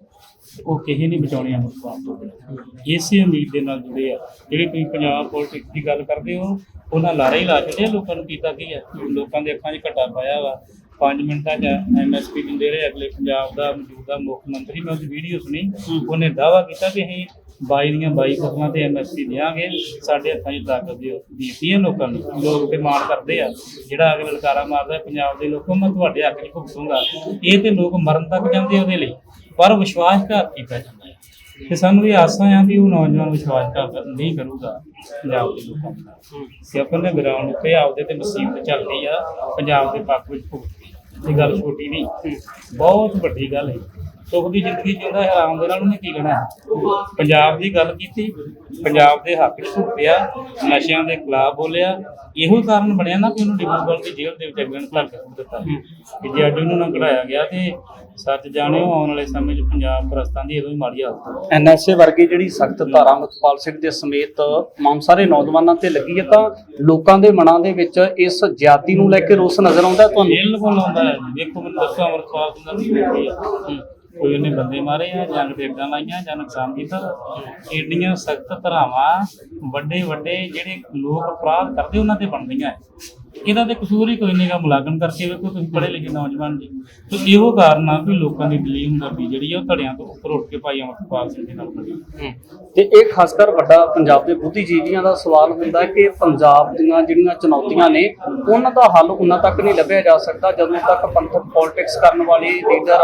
ਉਹ ਕਿਸੇ ਨਹੀਂ ਬਚਾਉਣੇ ਅਮਰਤਪਾਲ ਤੋਂ ਬਿਨਾਂ। ਇਸੇ ਉਮੀਦ ਦੇ ਨਾਲ ਜੁੜੇ ਆ। ਜਿਹੜੇ ਤੁਸੀਂ ਪੰਜਾਬ ਪੋਲਿਟਿਕਸ ਦੀ ਗੱਲ ਕਰਦੇ ਹੋ ਉਹਨਾਂ ਲਾਰੇ ਹੀ ਲਾ ਛੱਡੇ ਲੋਕਾਂ ਨੂੰ ਕੀਤਾ ਕੀ ਹੈ ਲੋਕਾਂ ਦੇ ਅੱਖਾਂ 'ਚ ਘਟਾ ਪਾਇਆ ਵਾ। 5 ਮਿੰਟਾਂ 'ਚ ਐਮਐਸਪੀ ਦਿੰਦੇ ਰਹੇ ਅਗਲੇ ਪੰਜਾਬ ਦਾ ਮੌਜੂਦਾ ਮੁੱਖ ਮੰਤਰੀ ਮੈਂ ਉਹਦੀ ਵੀਡੀਓ ਸੁਣੀ। ਉਹਨੇ ਦਾਅਵਾ ਕੀਤਾ ਕਿ ਅਸੀਂ 22 ਦੀਆਂ 22 ਫਸਲਾਂ ਤੇ ਐਮਐਸਪੀ ਦੇਵਾਂਗੇ ਸਾਡੇ ਹੱਥਾਂ 'ਚ ਤਾਕਤ ਦਿਓ ਦਿੱਤੀ ਲੋਕਾਂ ਨੂੰ। ਲੋਕ ਤੇ ਮਾਣ ਕਰਦੇ ਆ, ਜਿਹੜਾ ਅਗਲੇ ਲਲਕਾਰਾ ਮਾਰਦਾ, ਪੰਜਾਬ ਦੇ ਲੋਕੋ ਮੈਂ ਤੁਹਾਡੇ ਹੱਕ 'ਚ ਭੁਗਤੂੰਗਾ। ਇਹ ਤੇ ਲੋਕ ਮਰਨ ਤੱਕ ਜਾਂਦੇ ਉਹਦੇ ਲਈ। ਪਰ ਵਿਸ਼ਵਾਸਘਾਤ ਕੀਤਾ ਜਾਂਦਾ ਹੈ। ਤੇ ਸਾਨੂੰ ਇਹ ਆਸਾਂ ਆ ਵੀ ਉਹ ਨੌਜਵਾਨ ਵਿਸ਼ਵਾਸਘਾਤ ਨਹੀਂ ਕਰੂਗਾ ਪੰਜਾਬ ਦੇ ਲੋਕਾਂ ਦਾ ਕਿ ਆਪਾਂ ਨੇ ਗਰਾਊਂਡ ਉੱਤੇ ਆਪਦੇ ਤੇ ਮੁਸੀਬਤ ਚੱਲਦੀ ਆ, ਪੰਜਾਬ ਦੇ ਪੱਖ ਵਿੱਚ ਭੁਗਤਦੀ ਇਹ ਗੱਲ ਛੋਟੀ ਨਹੀਂ। ਬਹੁਤ ਵੱਡੀ ਗੱਲ ਹੈ। ਸੁੱਖ ਦੀ ਜ਼ਿੰਦਗੀ ਜਿਉਂਦਾ ਹੈ ਆਰਾਮ ਦੇ ਨਾਲ ਉਹਨੇ ਕੀ ਲੈਣਾ ਹੈ? ਪੰਜਾਬ ਦੀ ਗੱਲ ਕੀਤੀ ਪੰਜਾਬ ਦੇ ਹੱਕ 'ਚ ਭੁਗਤਿਆ ਨਸ਼ਿਆਂ ਦੇ ਖਿਲਾਫ ਬੋਲਿਆ। ਇਹੋ ਕਾਰਨ ਬਣਿਆ ਨਾ ਕਿ ਉਹਨੂੰ ਡਿਬਰੂਗੜ੍ਹ ਦੀ ਜੇਲ੍ਹ ਦੇ ਵਿੱਚ ਅਗਲੇ ਨੂੰ ਘੱਲ ਕੇ ਸੁੱਟ ਦਿੱਤਾ ਕਿ ਜੇ ਅੱਜ ਉਹਨੂੰ ਨਾ ਕਢਾਇਆ ਗਿਆ ਤੇ ਸੱਚ ਜਾਣਿਓ ਆਉਣ ਵਾਲੇ ਸਮੇਂ 'ਚ ਪੰਜਾਬ ਪ੍ਰਸਤਾਂ ਦੀ ਇਹੋ ਹੀ ਮਾੜੀ ਹਾਲਤ। ਐਨਐਸਏ ਵਰਗੀ ਜਿਹੜੀ ਸਖਤ ਧਾਰਾ ਅਮਰਪਾਲ ਸਿੰਘ ਦੇ ਸਮੇਤ ਤਮਾਮ ਸਾਰੇ ਨੌਜਵਾਨਾਂ ਤੇ ਲੱਗੀ ਹੈ ਤਾਂ ਲੋਕਾਂ ਦੇ ਮਨਾਂ ਦੇ ਵਿੱਚ ਇਸ ਜਾਤੀ ਨੂੰ ਲੈ ਕੇ ਰੋਸ ਨਜ਼ਰ ਆਉਂਦਾ ਹੈ ਤੁਹਾਨੂੰ? ਬਿਲਕੁਲ ਆਉਂਦਾ ਹੈ। ਦੇਖੋ ਮੈਨੂੰ ਦੱਸੋ ਅਮਰਪਾਲ ਸਿੰਘ ਦਾ ਹੋਈ ਆ। ਕੋਈ ਉਹਨੇ ਬੰਦੇ ਮਾਰੇ ਆ ਜਾਂ ਟੇਡਾਂ ਲਾਈਆਂ ਜਾਂ ਨੁਕਸਾਨ ਕੀਤਾ ਏਡੀਆਂ ਸਖਤ ਧਰਾਵਾਂ ਵੱਡੇ ਵੱਡੇ ਜਿਹੜੇ ਲੋਕ ਅਪਰਾਧ ਕਰਦੇ ਉਹਨਾਂ ਤੇ ਬਣਦੀਆਂ ਹੈ। ਇਹਦਾ ਤੇ ਕਸੂਰ ਹੀ ਕੋਈ ਨਹੀਂਗਾ ਮੁਲਾਜ਼ਮ ਕਰਕੇ ਵੇਖੋ ਤੁਸੀਂ ਪੜ੍ਹੇ ਲਿਖੇ ਨੌਜਵਾਨ ਜੀ। ਤੇ ਇਹੋ ਕਾਰਨ ਆ ਵੀ ਲੋਕਾਂ ਦੀ ਦਲੀਲ ਹੁੰਦੀ ਜਿਹੜੀ ਆ ਉਹ ਧੜਿਆਂ ਤੋਂ ਉੱਪਰ ਉੱਠ ਕੇ ਭਾਈ ਅਮਰਪਾਲ ਸਿੰਘ ਦੇ ਨਾਲ ਬਣੀ ਤੇ ਇਹ ਖਾਸ ਕਰ ਵੱਡਾ ਪੰਜਾਬ ਦੇ ਬੁੱਧੀਜੀਵੀਆਂ ਦਾ ਸਵਾਲ ਹੁੰਦਾ ਕਿ ਪੰਜਾਬ ਦੀਆਂ ਜਿਹੜੀਆਂ ਚੁਣੌਤੀਆਂ ਨੇ ਉਹਨਾਂ ਦਾ ਹੱਲ ਉਹਨਾਂ ਤੱਕ ਨਹੀਂ ਲੱਭਿਆ ਜਾ ਸਕਦਾ ਜਦੋਂ ਤੱਕ ਪੰਥਕ ਪੋਲਿਟਿਕਸ ਕਰਨ ਵਾਲੇ ਲੀਡਰ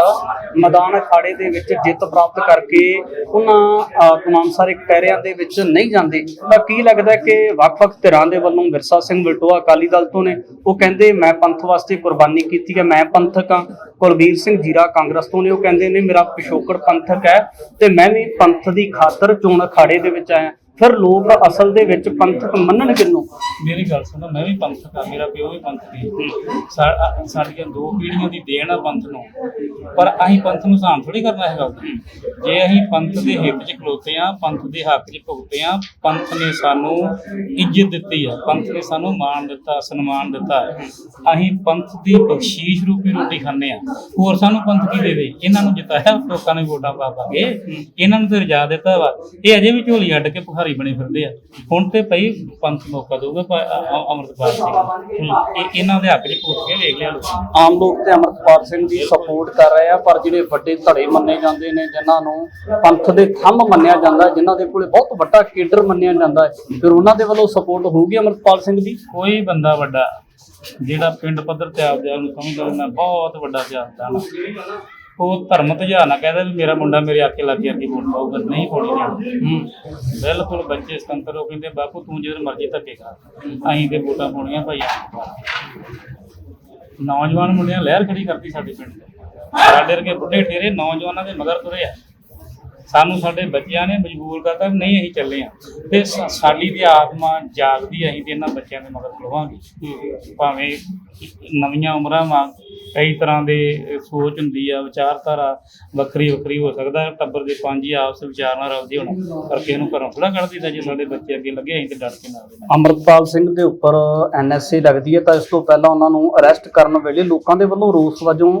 ਮੈਦਾਨ ਅਖਾੜੇ ਦੇ ਵਿੱਚ ਜਿੱਤ ਪ੍ਰਾਪਤ ਕਰਕੇ ਉਹਨਾਂ ਅਹ, ਸਾਰੇ ਕਹਿਰਿਆਂ ਦੇ ਵਿੱਚ ਨਹੀਂ ਜਾਂਦੇ। ਤਾਂ ਕੀ ਲੱਗਦਾ ਕਿ ਵੱਖ-ਵੱਖ ਧਿਰਾਂ ਦੇ ਵੱਲੋਂ ਵਿਰਸਾ ਸਿੰਘ ਵਲਟੋਆ ਅਕਾਲੀ ਦਲ ਤੋਂ ਨੇ, ਉਹ ਕਹਿੰਦੇ, ਮੈਂ ਪੰਥ ਵਾਸਤੇ ਕੁਰਬਾਨੀ ਕੀਤੀ ਹੈ, ਮੈਂ ਪੰਥਕ ਹਾਂ। ਕੁਲਬੀਰ ਸਿੰਘ ਜੀਰਾ ਕਾਂਗਰਸ ਤੋਂ ਨੇ, ਉਹ ਕਹਿੰਦੇ ਨੇ, ਮੇਰਾ ਪਿਛੋਕੜ ਪੰਥਕ ਹੈ ਤੇ ਮੈਂ ਵੀ ਪੰਥ ਦੀ ਖਾਤਰ ਚੋਣ ਅਖਾੜੇ ਦੇ ਵਿੱਚ ਆਇਆ। ਫਿਰ ਲੋਕ ਅਸਲ ਦੇ ਵਿੱਚ ਪੰਥਕ ਮੰਨਣ ਕਿੰਨੂੰ ਮੇਰੀ ਗੱਲ ਸੁਣੋ ਮੈਂ ਵੀ ਪੰਥਕ ਆ ਮੇਰਾ ਪਿਓ ਵੀ ਪੰਥਕ। ਸਾ- ਸਾਡੀਆਂ ਦੋ ਪੀੜ੍ਹੀਆਂ ਦੀ ਦੇਣ ਆ ਪੰਥ ਨੂੰ। ਪਰ ਅਸੀਂ ਪੰਥ ਨੂੰ ਸਾਨ ਥੋੜੀ ਕਰਨਾ ਹੈਗਾ ਜੇ ਅਸੀਂ ਪੰਥ ਦੇ ਹਿੱਤ 'ਚ ਖਲੋਤੇ ਆ ਪੰਥ ਦੇ ਹੱਕ 'ਚ ਭੁਗਤੇ ਆ ਪੰਥ ਨੇ ਸਾਨੂੰ ਇੱਜ਼ਤ ਦਿੱਤੀ ਆ ਪੰਥ ਨੇ ਸਾਨੂੰ ਮਾਣ ਦਿੱਤਾ ਸਨਮਾਨ ਦਿੱਤਾ। ਅਸੀਂ ਪੰਥ ਦੀ ਬਖਸ਼ੀਸ਼ ਰੂਪੀ ਰੋਟੀ ਖਾਂਦੇ ਆ ਹੋਰ ਸਾਨੂੰ ਪੰਥ ਕੀ ਦੇਵੇ ਇਹਨਾਂ ਨੂੰ ਜਿਤਾਇਆ ਲੋਕਾਂ ਨੇ ਵੋਟਾਂ ਪਾ ਪਾ ਕੇ ਇਹਨਾਂ ਨੂੰ ਤੇ ਰਜਾ ਦਿੱਤਾ ਵਾ। ਇਹ ਅਜੇ ਵੀ ਝੋਲੀ ਅੱਡ ਕੇ ਭੁਖਾਰੀ ਬਣੇ ਫਿਰਦੇ ਆ ਹੁਣ ਤੇ ਭਈ ਪੰਥ ਮੌਕਾ ਦਊਗਾ ਪ- ਅ- ਅ- ਅੰਮ੍ਰਿਤਪਾਲ ਸਿੰਘ ਇਹ ਇਹਨਾਂ ਦੇ ਹੱਕ 'ਚ ਭੁਗਤ ਕੇ ਵੇਖ ਲਿਆ ਲੋਕਾਂ ਨੇ। ਆਮ ਲੋਕ ਤੇ ਅਮਰਪਾਲ ਸਿੰਘ ਦੀ ਸਪੋਰਟ ਕਰ ਰਹੇ ਆ ਪਰ ਜਿਹੜੇ ਵੱਡੇ ਧੜੇ ਮੰਨੇ ਜਾਂਦੇ ਨੇ ਜਿਨ੍ਹਾਂ ਨੂੰ ਪੰਥ ਦੇ ਥੰਮ ਮੰਨਿਆ ਜਾਂਦਾ ਹੈ, ਜਿਨ੍ਹਾਂ ਦੇ ਕੋਲੇ ਬਹੁਤ ਵੱਡਾ ਕੇਡਰ ਮੰਨਿਆ ਜਾਂਦਾ ਹੈ ਫਿਰ ਉਹਨਾਂ ਦੇ ਵੱਲੋਂ ਸਪੋਰਟ ਹੋਊਗੀ ਅਮਰਪਾਲ ਸਿੰਘ ਦੀ ਕੋਈ ਬੰਦਾ ਵੱਡਾ ਜਿਹੜਾ ਪਿੰਡ ਪੱਧਰ ਤੇ ਆਪਦੇ ਆਪ ਨੂੰ ਸਮਝਦਾ ਉਹਨਾਂ ਬਹੁਤ ਵੱਡਾ ਸਿਆਸਤਦਾਨ ਆ। ਉਹ ਧਰਮ ਤਜਾ ਨਾ ਕਹਿੰਦਾ ਵੀ ਮੇਰਾ ਮੁੰਡਾ ਮੇਰੇ ਆਕੇ ਲੱਗ ਗਿਆ ਕਿ ਵੋਟ ਪਾਊਗਾ ਨਹੀਂ ਪਾਉਣੀ ਨਹੀਂ ਬਿਲਕੁਲ ਬੱਚੇ ਸੁਤੰਤਰ ਹੋ ਕਹਿੰਦੇ ਬਾਪੂ ਤੂੰ ਜਦੋਂ ਮਰਜ਼ੀ ਧੱਕੇ ਖਾ। ਅਸੀਂ ਤੇ ਵੋਟਾਂ ਪਾਉਣੀਆਂ ਭਾਈ ਨੌਜਵਾਨ ਮੁੰਡਿਆਂ ਲਹਿਰ ਖੜੀ ਕਰਤੀ ਸਾਡੇ ਪਿੰਡ ਦੇ ਸਾਡੇ ਵਰਗੇ ਬੁੱਢੇ ਠੇਰੇ ਨੌਜਵਾਨਾਂ ਦੇ ਮਗਰ ਤੁਰੇ ਆ। ਸਾਨੂੰ ਸਾਡੇ ਬੱਚਿਆਂ ਨੇ ਮਜਬੂਰ ਕਰਤਾ ਵੀ ਨਹੀਂ ਅਸੀਂ ਚੱਲੇ ਆ। ਤੇ ਸਾਡੀ ਤੇ ਆਤਮਾ ਜਾਗਦੀ ਅਸੀਂ ਤੇ ਇਹਨਾਂ ਬੱਚਿਆਂ ਦੇ ਮਗਰ ਖਲੋਵਾਂਗੇ। ਭਾਵੇਂ ਨਵੀਆਂ ਉਮਰਾਂ ਵਾਂ ਕਈ ਤਰ੍ਹਾਂ ਦੇ ਸੋਚ ਹੁੰਦੀ ਆ, ਵਿਚਾਰਧਾਰਾ ਵੱਖਰੀ ਵੱਖਰੀ ਹੋ ਸਕਦਾ ਟੱਬਰ ਦੇ ਪੰਜ ਹੀ ਆਪਸ ਵਿਚਾਰ ਨਾਲ ਰਲਦੇ ਹੋਣ, ਪਰ ਕਿਸੇ ਨੂੰ ਘਰੋਂ ਥੋੜਾ ਕੱਢ ਦਿੱਤਾ ਜੇ ਸਾਡੇ ਬੱਚੇ ਅੱਗੇ ਲੱਗੇ ਅਸੀਂ ਤੇ ਡਰ ਕੇ ਨਾਲ ਅਮਰਪਾਲ ਸਿੰਘ ਦੇ ਉੱਪਰ ਐਨਐਸਏ ਲੱਗਦੀ ਹੈ ਤਾਂ ਇਸ ਤੋਂ ਪਹਿਲਾਂ ਉਹਨਾਂ ਨੂੰ ਅਰੈਸਟ ਕਰਨ ਵੇਲੇ ਲੋਕਾਂ ਦੇ ਵੱਲੋਂ ਰੋਸ ਵਜੋਂ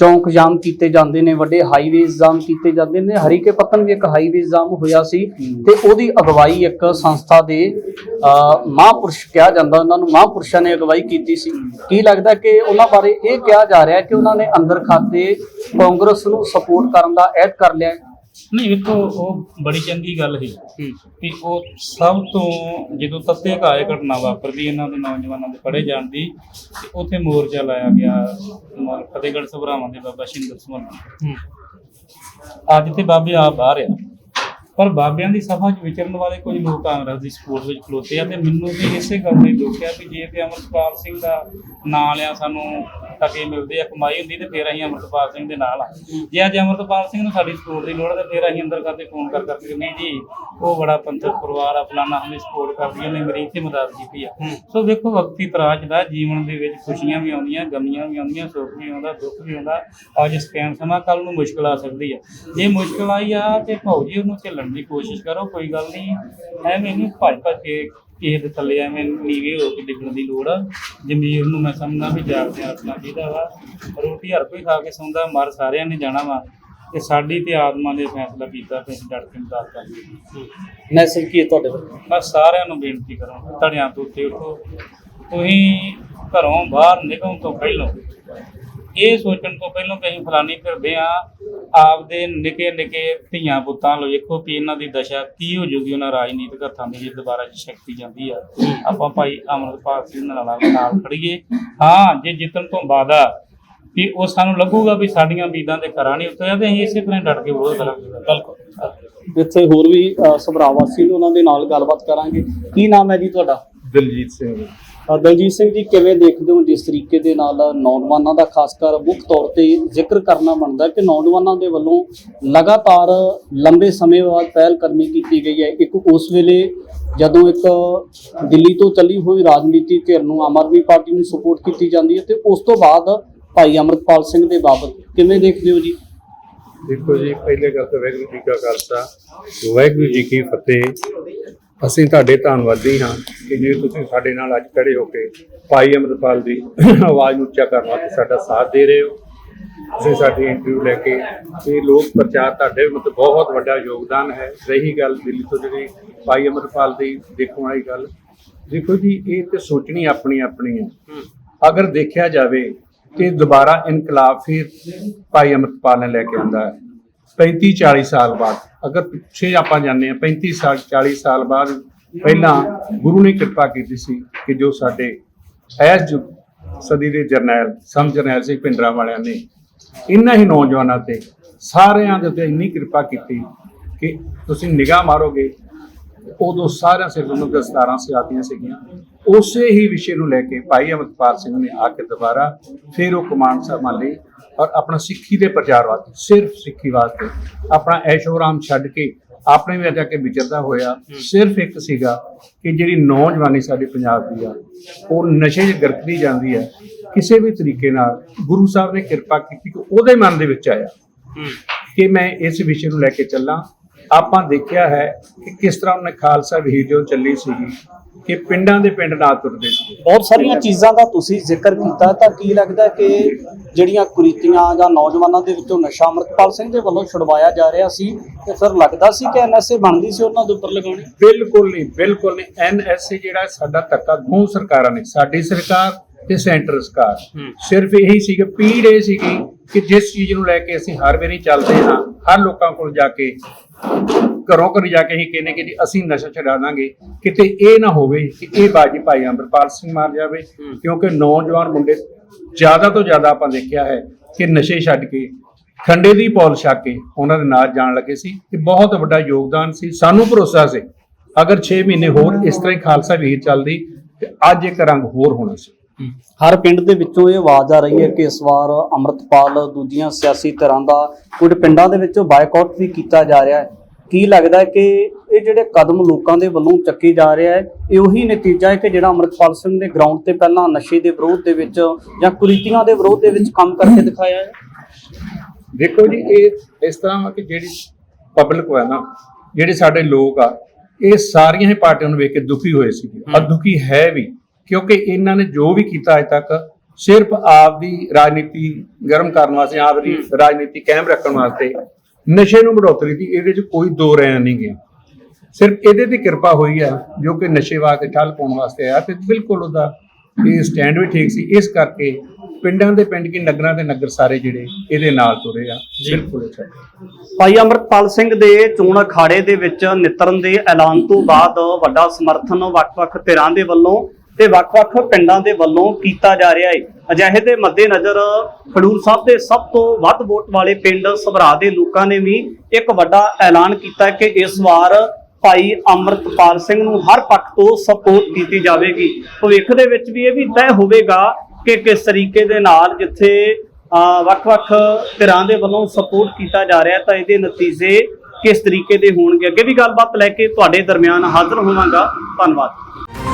ਚੌਂਕ ਜਾਮ ਕੀਤੇ ਜਾਂਦੇ ਨੇ ਵੱਡੇ ਹਾਈਵੇਜ਼ ਜਾਮ ਕੀਤੇ ਜਾਂਦੇ ਨੇ ਹਰੀਕੇ ਪੱਤਨ ਵੀ ਇੱਕ ਹਾਈਵੇਜ਼ ਜਾਮ ਹੋਇਆ ਸੀ ਤੇ ਉਹਦੀ ਅਗਵਾਈ ਇੱਕ ਸੰਸਥਾ ਦੇ ਮਹਾਂਪੁਰਸ਼ ਕਿਹਾ ਜਾਂਦਾ ਉਹਨਾਂ ਨੂੰ ਮਹਾਂਪੁਰਸ਼ਾਂ ਨੇ ਅਗਵਾਈ ਕੀਤੀ ਸੀ। ਕੀ ਲੱਗਦਾ ਕਿ ਉਹਨਾਂ ਬਾਰੇ ਇਹ ਕਿਹਾ ਜਾ ਰਿਹਾ ਕਿ ਉਹਨਾਂ ਨੇ ਅੰਦਰ ਖਾਤੇ ਕਾਂਗਰਸ ਨੂੰ ਸਪੋਰਟ ਕਰਨ ਦਾ ਐਡ ਕਰ ਲਿਆ ਨਹੀਂ ਵੇਖੋ ਉਹ ਬੜੀ ਚੰਗੀ ਗੱਲ ਸੀ ਵੀ ਉਹ ਸਭ ਤੋਂ ਜਦੋਂ ਤੱਤੇ ਘਾਏ ਘਟਨਾ ਵਾਪਰਦੀ ਇਹਨਾਂ ਦੇ ਨੌਜਵਾਨਾਂ ਦੇ ਫੜੇ ਜਾਣ ਦੀ ਤੇ ਉੱਥੇ ਮੋਰਚਾ ਲਾਇਆ ਗਿਆ ਮ- ਫਤਿਹਗੜ੍ਹ ਸਭਰਾਵਾਂ ਦੇ ਬਾਬਾ ਸ਼ਿੰਦਰ ਸੁਮਨ ਅੱਜ ਤੇ ਬਾਬੇ ਆਪ ਬਾਹਰ ਆ। ਪਰ ਬਾਬਿਆਂ ਦੀ ਸਭਾ 'ਚ ਵਿਚਰਨ ਵਾਲੇ ਕੁਝ ਲੋਕ ਕਾਂਗਰਸ ਦੀ ਸਪੋਰਟ ਵਿੱਚ ਖਲੋਤੇ ਆ ਤੇ ਮੈਨੂੰ ਵੀ ਇਸੇ ਗੱਲ ਨੇ ਦੁੱਖ ਆ ਵੀ ਜੇ ਤੇ ਅਮਰਪਾਲ ਸਿੰਘ ਦਾ ਨਾਂ ਲਿਆ ਸਾਨੂੰ ਟਕੇ ਮਿਲਦੇ ਆ ਕਮਾਈ ਹੁੰਦੀ ਤੇ ਫਿਰ ਅਸੀਂ ਅਮਰਪਾਲ ਸਿੰਘ ਦੇ ਨਾਲ ਆ। ਜੇ ਅੱਜ ਅਮਰਪਾਲ ਸਿੰਘ ਨੂੰ ਸਾਡੀ ਸਪੋਰਟ ਦੀ ਲੋੜ ਤੇ ਫਿਰ ਅਸੀਂ ਅੰਦਰ ਕਰਦੇ ਫੋਨ ਕਰ ਕਰਕੇ ਨਹੀਂ ਜੀ ਉਹ ਬੜਾ ਪੰਥਕ ਪਰਿਵਾਰ ਆ ਫਲਾਣਾ ਹਮੇ ਸਪੋਰਟ ਕਰਦੀ ਉਹਨੇ ਮੇਰੀ ਇੱਥੇ ਮਦਦ ਕੀਤੀ ਆ। ਸੋ ਵੇਖੋ ਵਕਤੀ ਤਰਾਜ ਦਾ ਜੀਵਨ ਦੇ ਵਿੱਚ ਖੁਸ਼ੀਆਂ ਵੀ ਆਉਂਦੀਆਂ ਗਮੀਆਂ ਵੀ ਆਉਂਦੀਆਂ ਸੁੱਖ ਵੀ ਆਉਂਦਾ ਦੁੱਖ ਵੀ ਆਉਂਦਾ ਅੱਜ ਸਕੈਨ ਸਮਾਂ ਕੱਲ ਨੂੰ ਮੁਸ਼ਕਲ ਆ ਸਕਦੀ ਆ। ਜੇ ਮੁਸ਼ਕਲ ਆਈ ਆ ਤੇ ਭਾਉ ਜੀ ਉਹਨੂੰ ਝੱਲਣ ਦੀ ਕੋਸ਼ਿਸ਼ ਕਰੋ ਕੋਈ ਗੱਲ ਨਹੀਂ ਐਵੇਂ ਨਹੀਂ ਭੱਜ ਭੱਜ ਕੇ ਕਿਸੇ ਦੇ ਥੱਲੇ ਐਵੇਂ ਨੀਵੇਂ ਹੋ ਕੇ ਡਿੱਗਣ ਦੀ ਲੋੜ ਆ। ਜ਼ਮੀਰ ਨੂੰ ਮੈਂ ਸਮਝਦਾ ਵੀ ਜਾਗਦੇ ਰੱਖਣਾ ਚਾਹੀਦਾ ਵਾ ਰੋਟੀ ਹਰ ਕੋਈ ਖਾ ਕੇ ਸੌਂਦਾ ਮਰ ਸਾਰਿਆਂ ਨੇ ਜਾਣਾ ਵਾ। ਤੇ ਸਾਡੀ ਤੇ ਆਤਮਾ ਨੇ ਫੈਸਲਾ ਕੀਤਾ ਤੇ ਡਟ ਕੇ ਮਦਦ ਕਰਾਂਗੇ ਮੈਸੇਜ ਕੀ ਹੈ ਤੁਹਾਡੇ ਵੱਲੋਂ ਮੈਂ ਸਾਰਿਆਂ ਨੂੰ ਬੇਨਤੀ ਕਰਾਂ ਧੜਿਆਂ ਤੋਂ ਉੱਤੇ ਉਠੋ। ਤੁਸੀਂ ਘਰੋਂ ਬਾਹਰ ਨਿਕਲਣ ਤੋਂ ਪਹਿਲਾਂ ਇਹ ਸੋਚਣ ਤੋਂ ਪਹਿਲਾਂ ਕਿ ਅਸੀਂ ਫਲਾਨੀ ਫਿਰਦੇ ਆ ਆਪਦੇ ਨਿੱਕੇ ਨਿੱਕੇ ਧੀਆਂ ਪੁੱਤਾਂ ਲੋ ਵੇਖੋ ਵੀ ਇਹਨਾਂ ਦੀ ਦਸ਼ਾ ਕੀ ਹੋ ਜੂਗੀ ਉਹਨਾਂ ਰਾਜਨੀਤਿਕ ਹੱਥਾਂ ਦੀ ਜੇ ਦੁਬਾਰਾ ਜੀ ਸ਼ਕਤੀ ਜਾਂਦੀ ਆ। ਆਪਾਂ ਭਾਈ ਅਮਰਪਾਲ ਸਿੰਘ ਨਾਲ ਨਾਲ ਖੜੀਏ ਹਾਂ ਜੇ ਜਿੱਤਣ ਤੋਂ ਬਾਅਦ ਆ ਵੀ ਉਹ ਸਾਨੂੰ ਲੱਗੂਗਾ ਵੀ ਸਾਡੀਆਂ ਉਮੀਦਾਂ ਦੇ ਘਰਾਂ ਨਹੀਂ ਉਤਰਿਆ ਤੇ ਅਸੀਂ ਇਸੇ ਤਰ੍ਹਾਂ ਡਟ ਕੇ ਵਿਰੋਧ ਕਰਾਂਗੇ। ਬਿਲਕੁਲ। ਇੱਥੇ ਹੋਰ ਵੀ ਅ, ਸਭਰਾ ਵਾਸੀ ਨੇ ਉਹਨਾਂ ਦੇ ਨਾਲ ਗੱਲਬਾਤ ਕਰਾਂਗੇ। ਕੀ ਨਾਮ ਹੈ ਜੀ ਤੁਹਾਡਾ? ਦਿਲਜੀਤ ਸਿੰਘ। ਦਲਜੀਤ ਸਿੰਘ ਜੀ, ਕਿਵੇਂ ਦੇਖਦੇ ਹੋ ਜਿਸ ਤਰੀਕੇ ਦੇ ਨਾਲ ਨੌਜਵਾਨਾਂ ਦਾ ਖਾਸ ਕਰ ਮੁੱਖ ਤੌਰ ਤੇ ਜ਼ਿਕਰ ਕਰਨਾ ਬਣਦਾ ਕਿ ਨੌਜਵਾਨਾਂ ਦੇ ਵੱਲੋਂ ਲਗਾਤਾਰ ਲੰਬੇ ਸਮੇਂ ਬਾਅਦ ਪਹਿਲ ਕਰਮੀ ਕੀਤੀ ਗਈ ਹੈ? ਇੱਕ ਉਸ ਵੇਲੇ ਜਦੋਂ ਇੱਕ ਦਿੱਲੀ ਤੋਂ ਚੱਲੀ ਹੋਈ ਰਾਜਨੀਤੀ ਧਿਰ ਨੂੰ ਆਮ ਆਦਮੀ ਪਾਰਟੀ ਨੂੰ ਸਪੋਰਟ ਕੀਤੀ ਜਾਂਦੀ ਹੈ ਤੇ ਉਸ ਤੋਂ ਬਾਅਦ ਭਾਈ ਅਮਰਪਾਲ ਸਿੰਘ ਦੇ ਬਾਬਤ ਕਿਵੇਂ ਦੇਖਦੇ ਹੋ ਜੀ? ਦੇਖੋ ਜੀ, ਪਹਿਲੇ ਗੱਲ ਤਾਂ ਵਾਹਿਗੁਰੂ ਜੀ ਕਾ ਖਾਲਸਾ, ਵਾਹਿਗੁਰੂ ਜੀ ਕੀ ਫਤਿਹ। ਅਸੀਂ ਤੁਹਾਡੇ ਧੰਨਵਾਦੀ ਹਾਂ ਕਿ ਜੇ ਤੁਸੀਂ ਸਾਡੇ ਨਾਲ ਅੱਜ ਖੜੇ ਹੋ ਕੇ ਭਾਈ ਅਮਰਪਾਲ ਦੀ ਆਵਾਜ਼ ਨੂੰ ਉੱਚਾ ਕਰਨ ਵਾਸਤੇ ਸਾਡਾ ਸਾਥ ਦੇ ਰਹੇ ਹੋ। ਤੁਸੀਂ ਸਾਡੀ ਇੰਟਰਵਿਊ ਲੈ ਕੇ ਇਹ ਲੋਕ ਪ੍ਰਚਾਰ ਤੁਹਾਡੇ ਮਤਲਬ ਬਹੁਤ ਵੱਡਾ ਯੋਗਦਾਨ ਹੈ। ਰਹੀ ਗੱਲ ਦਿੱਲੀ ਤੋਂ ਜਿਹੜੀ ਭਾਈ ਅਮਰਪਾਲ ਦੀ ਦੇਖਣ ਵਾਲੀ ਗੱਲ ਦੇਖੋ ਜੀ ਇਹ ਤੇ ਸੋਚਣੀ ਆਪਣੀ ਆਪਣੀ ਹੈ। ਅਗਰ ਦੇਖਿਆ ਜਾਵੇ ਕਿ ਦੁਬਾਰਾ ਇਨਕਲਾਬ ਫਿਰ ਭਾਈ ਅਮਰਪਾਲ ਨੇ ਲੈ ਕੇ ਆਂਦਾ ਹੈ। 35 40 ਸਾਲ ਬਾਅਦ। ਅਗਰ ਪਿੱਛੇ ਆਪਾਂ ਜਾਂਦੇ ਹਾਂ 35 ਸਾਲ 40 ਸਾਲ ਬਾਅਦ ਪਹਿਲਾਂ ਗੁਰੂ ਨੇ ਕਿਰਪਾ ਕੀਤੀ ਸੀ ਕਿ ਜੋ ਸਾਡੇ ਐਸ ਸਦੀ ਦੇ ਜਰਨੈਲ ਸਮ ਜਰਨੈਲ ਸਿੰਘ ਭਿੰਡਰਾਂ ਵਾਲਿਆਂ ਨੇ, ਇਹਨਾਂ ਹੀ ਨੌਜਵਾਨਾਂ ਤੇ ਸਾਰਿਆਂ ਦੇ ਉੱਤੇ ਇੰਨੀ ਕਿਰਪਾ ਕੀਤੀ ਕਿ ਤੁਸੀਂ ਨਿਗਾਹ ਮਾਰੋਗੇ ਉਦੋਂ ਸਾਰਿਆਂ ਸਿਰ ਨੂੰ ਦਸਤਾਰਾਂ ਸਿਆਤੀਆਂ ਸੀਗੀਆਂ। ਉਸੇ ਹੀ ਵਿਸ਼ੇ ਨੂੰ ਲੈ ਕੇ ਭਾਈ ਅਮਰਪਾਲ ਸਿੰਘ ਨੇ ਆ ਕੇ ਦੁਬਾਰਾ ਫਿਰ ਉਹ ਕਮਾਂਡ ਸੰਭਾਲੀ ਔਰ ਆਪਣਾ ਸਿੱਖੀ ਦੇ ਪ੍ਰਚਾਰ ਵਾਸਤੇ ਸਿਰਫ ਸਿੱਖੀ ਵਾਸਤੇ ਆਪਣਾ ਐਸ਼ੋਰਾਮ ਛੱਡ ਕੇ ਆਪਣੇ ਵਿੱਚ ਜਾ ਕੇ ਵਿਚਰਦਾ ਹੋਇਆ ਸਿਰਫ ਇੱਕ ਸੀਗਾ ਕਿ ਜਿਹੜੀ ਨੌਜਵਾਨੀ ਸਾਡੇ ਪੰਜਾਬ ਦੀ ਆ ਉਹ ਨਸ਼ੇ 'ਚ ਗਰਕਦੀ ਜਾਂਦੀ ਹੈ। ਕਿਸੇ ਵੀ ਤਰੀਕੇ ਨਾਲ ਗੁਰੂ ਸਾਹਿਬ ਨੇ ਕਿਰਪਾ ਕੀਤੀ ਕਿ ਉਹਦੇ ਮਨ ਦੇ ਵਿੱਚ ਆਇਆ ਕਿ ਮੈਂ ਇਸ ਵਿਸ਼ੇ ਨੂੰ ਲੈ ਕੇ ਚੱਲਾਂ। ਆਪਾਂ ਦੇਖਿਆ ਹੈ ਕਿ ਕਿਸ ਤਰ੍ਹਾਂ ਉਹਨੇ ਖਾਲਸਾ ਜੋ ਚੱਲੀ ਸੀਗੀ ਕਿ ਪਿੰਡਾਂ ਦੇ ਪਿੰਡ ਨਾ ਤੁਰਦੇ ਸੀ। ਬਹੁਤ ਸਾਰੀਆਂ ਚੀਜ਼ਾਂ ਦਾ ਤੁਸੀਂ ਜ਼ਿਕਰ ਕੀਤਾ ਤਾਂ ਕੀ ਲੱਗਦਾ ਕਿ ਜਿਹੜੀਆਂ ਕੁਰੀਤੀਆਂ ਜਾਂ ਨੌਜਵਾਨਾਂ ਦੇ ਵਿੱਚੋਂ ਨਸ਼ਾ ਅਮਰਤਪਾਲ ਸਿੰਘ ਦੇ ਵੱਲੋਂ ਛੁਡਵਾਇਆ ਜਾ ਰਿਹਾ ਸੀ ਤੇ ਫਿਰ ਲੱਗਦਾ ਸੀ ਕਿ ਐਨਐਸਏ ਬਣਦੀ ਸੀ ਉਹਨਾਂ ਦੇ ਉੱਪਰ ਲਗਾਉਣੀ? ਬਿਲਕੁਲ ਨਹੀਂ ਬਿਲਕੁਲ ਨਹੀਂ। ਐਨਐਸਏ ਜਿਹੜਾ ਸਾਡਾ ਧੱਕਾ ਦੋ ਸਰਕਾਰਾਂ ਨੇ ਸਾਡੀ ਸਰਕਾਰ ਤੇ ਸੈਂਟਰ ਸਰਕਾਰ। ਸਿਰਫ ਇਹੀ ਸੀਗਾ ਪੀੜ ਇਹ ਸੀਗੀ ਕਿ ਜਿਸ ਚੀਜ਼ ਨੂੰ ਲੈ ਕੇ ਅਸੀਂ ਹਰ ਵਾਰੀ ਚੱਲਦੇ ਹਾਂ ਹਰ ਲੋਕਾਂ ਕੋਲ ਜਾ ਕੇ ਘਰੋਂ ਘਰ ਜਾ ਕੇ ਹੀ ਕਹਿੰਦੇ ਕਿ ਜੀ ਅਸੀਂ ਨਸ਼ਾ ਛਡਾ ਦਾਂਗੇ। ਕਿਤੇ ਇਹ ਨਾ ਹੋਵੇ ਕਿ ਇਹ ਬਾਜੀ ਭਾਈ ਅੰਮ੍ਰਿਤਪਾਲ ਸਿੰਘ ਮਾਰ ਜਾਵੇ ਕਿਉਂਕਿ ਨੌਜਵਾਨ ਮੁੰਡੇ ਜ਼ਿਆਦਾ ਤੋਂ ਜ਼ਿਆਦਾ ਆਪਾਂ ਦੇਖਿਆ ਹੈ ਕਿ ਨਸ਼ੇ ਛੱਡ ਕੇ ਖੰਡੇ ਦੀ ਪੌਲ ਛੱਕ ਕੇ ਉਹਨਾਂ ਦੇ ਨਾਲ ਜਾਣ ਲੱਗੇ ਸੀ। ਇਹ ਬਹੁਤ ਵੱਡਾ ਯੋਗਦਾਨ ਸੀ। ਸਾਨੂੰ ਭਰੋਸਾ ਸੀ ਅਗਰ 6 ਮਹੀਨੇ ਹੋਰ ਇਸ ਤਰ੍ਹਾਂ ਹੀ ਖਾਲਸਾ ਵੀਰ ਚੱਲਦੀ ਤੇ ਅੱਜ ਇੱਕ ਰੰਗ ਹੋਰ ਹੋਣਾ ਸੀ। ਹਰ ਪਿੰਡ ਦੇ ਵਿੱਚੋਂ ਇਹ ਆਵਾਜ਼ ਆ ਰਹੀ ਹੈ ਕਿ ਇਸ ਵਾਰ ਅਮਰਤਪਾਲ ਦੂਜੀਆਂ ਸਿਆਸੀ ਧਿਰਾਂ ਦਾ ਕੁਝ ਪਿੰਡਾਂ ਦੇ ਵਿੱਚੋਂ ਬਾਈਕਾਟ ਵੀ ਕੀਤਾ ਜਾ ਰਿਹਾ ਹੈ। ਕੀ ਲੱਗਦਾ ਹੈ ਕਿ ਇਹ ਜਿਹੜੇ ਕਦਮ ਲੋਕਾਂ ਦੇ ਵੱਲੋਂ ਚੱਕੇ ਜਾ ਰਿਹਾ ਹੈ ਇਹ ਉਹੀ ਨਤੀਜਾ ਹੈ ਕਿ ਜਿਹੜਾ ਅਮਰਤਪਾਲ ਸਿੰਘ ਨੇ ਗਰਾਊਂਡ ਤੇ ਪਹਿਲਾਂ ਨਸ਼ੇ ਦੇ ਵਿਰੋਧ ਦੇ ਵਿੱਚ ਜਾਂ ਕੁਰੀਤੀਆਂ ਦੇ ਵਿਰੋਧ ਦੇ ਵਿੱਚ ਕੰਮ ਕਰਕੇ ਦਿਖਾਇਆ ਹੈ? ਦੇਖੋ ਜੀ ਇਹ ਇਸ ਤਰ੍ਹਾਂ ਕਿ ਜਿਹੜੀ ਪਬਲਿਕ ਹੋਇਆ ਨਾ ਜਿਹੜੇ ਸਾਡੇ ਲੋਕ ਆ ਇਹ ਸਾਰੀਆਂ ਹੀ ਪਾਰਟੀਆਂ ਨੂੰ ਵੇਖ ਕੇ ਦੁਖੀ ਹੋਏ ਸੀ ਆ ਦੁਖੀ ਹੈ ਵੀ। ਕਿਉਂਕਿ ਇਹਨਾਂ ਨੇ ਜੋ ਵੀ ਕੀਤਾ ਅਜ ਤੱਕ ਸਿਰਫ ਆਪ ਦੀ ਰਾਜਨੀਤੀ ਗਰਮ ਕਰਨ ਵਾਸਤੇ ਆਪ ਦੀ ਰਾਜਨੀਤੀ ਕਾਇਮ ਰੱਖਣ ਵਾਸਤੇ ਨਸ਼ੇ ਨੂੰ ਬੜੋਤਰੀ ਦੀ ਇਹਦੇ 'ਚ ਕੋਈ ਦੋ ਰਹਿ ਨਹੀਂ ਗਿਆ। ਸਿਰਫ ਇਹਦੇ ਤੇ ਕਿਰਪਾ ਹੋਈ ਹੈ ਜੋ ਕਿ ਨਸ਼ੇ ਵਾਸਤੇ ਠੱਲ ਪਾਉਣ ਵਾਸਤੇ ਆਇਆ ਤੇ ਬਿਲਕੁਲ ਉਹਦਾ ਇਹ ਸਟੈਂਡ ਵੀ ਠੀਕ ਸੀ। ਇਸ ਕਰਕੇ ਪਿੰਡਾਂ ਦੇ ਪਿੰਡ ਕੀ ਨਗਰਾਂ ਦੇ ਨਗਰ ਸਾਰੇ ਜਿਹੜੇ ਇਹਦੇ ਨਾਲ ਤੁਰੇ ਆ ਬਿਲਕੁਲ ਅੱਛਾ। ਭਾਈ ਅਮਰਤਪਾਲ ਸਿੰਘ ਦੇ ਚੋਣ ਅਖਾੜੇ ਦੇ ਵਿੱਚ ਨਿਤਰਨ ਦੇ ਐਲਾਨ ਤੋਂ ਬਾਅਦ ਵੱਡਾ ਸਮਰਥਨ ਵੱਖ-ਵੱਖ ਧਿਰਾਂ ਦੇ ਵੱਲੋਂ ਤੇ ਵੱਖ-ਵੱਖ ਪਿੰਡਾਂ ਦੇ ਵੱਲੋਂ ਕੀਤਾ ਜਾ ਰਿਹਾ ਹੈ। ਅਜਿਹੇ ਦੇ ਮੱਦੇਨਜ਼ਰ ਖਡੂਰ ਸਾਹਿਬ ਦੇ ਸਭ ਤੋਂ ਵੱਧ ਵੋਟ ਵਾਲੇ ਪਿੰਡ ਸਭਰਾ ਦੇ ਲੋਕਾਂ ਨੇ ਵੀ ਇੱਕ ਵੱਡਾ ਐਲਾਨ ਕੀਤਾ ਕਿ ਇਸ ਵਾਰ ਭਾਈ ਅਮਰਤਪਾਲ ਸਿੰਘ ਨੂੰ ਹਰ ਪੱਖ ਤੋਂ ਸਪੋਰਟ ਕੀਤੀ ਜਾਵੇਗੀ। ਭਵਿੱਖ ਦੇ ਵਿੱਚ ਵੀ ਇਹ ਵੀ ਤੈਅ ਹੋਵੇਗਾ ਕਿ ਕਿਸ ਤਰੀਕੇ ਦੇ ਨਾਲ ਜਿੱਥੇ ਵੱਖ-ਵੱਖ ਧਿਰਾਂ ਦੇ ਵੱਲੋਂ ਸਪੋਰਟ ਕੀਤਾ ਜਾ ਰਿਹਾ ਤਾਂ ਇਹਦੇ ਨਤੀਜੇ ਕਿਸ ਤਰੀਕੇ ਦੇ ਹੋਣਗੇ। ਅੱਗੇ ਵੀ ਗੱਲਬਾਤ ਲੈ ਕੇ ਤੁਹਾਡੇ ਦਰਮਿਆਨ ਹਾਜ਼ਰ ਹੋਵਾਂਗਾ। ਧੰਨਵਾਦ।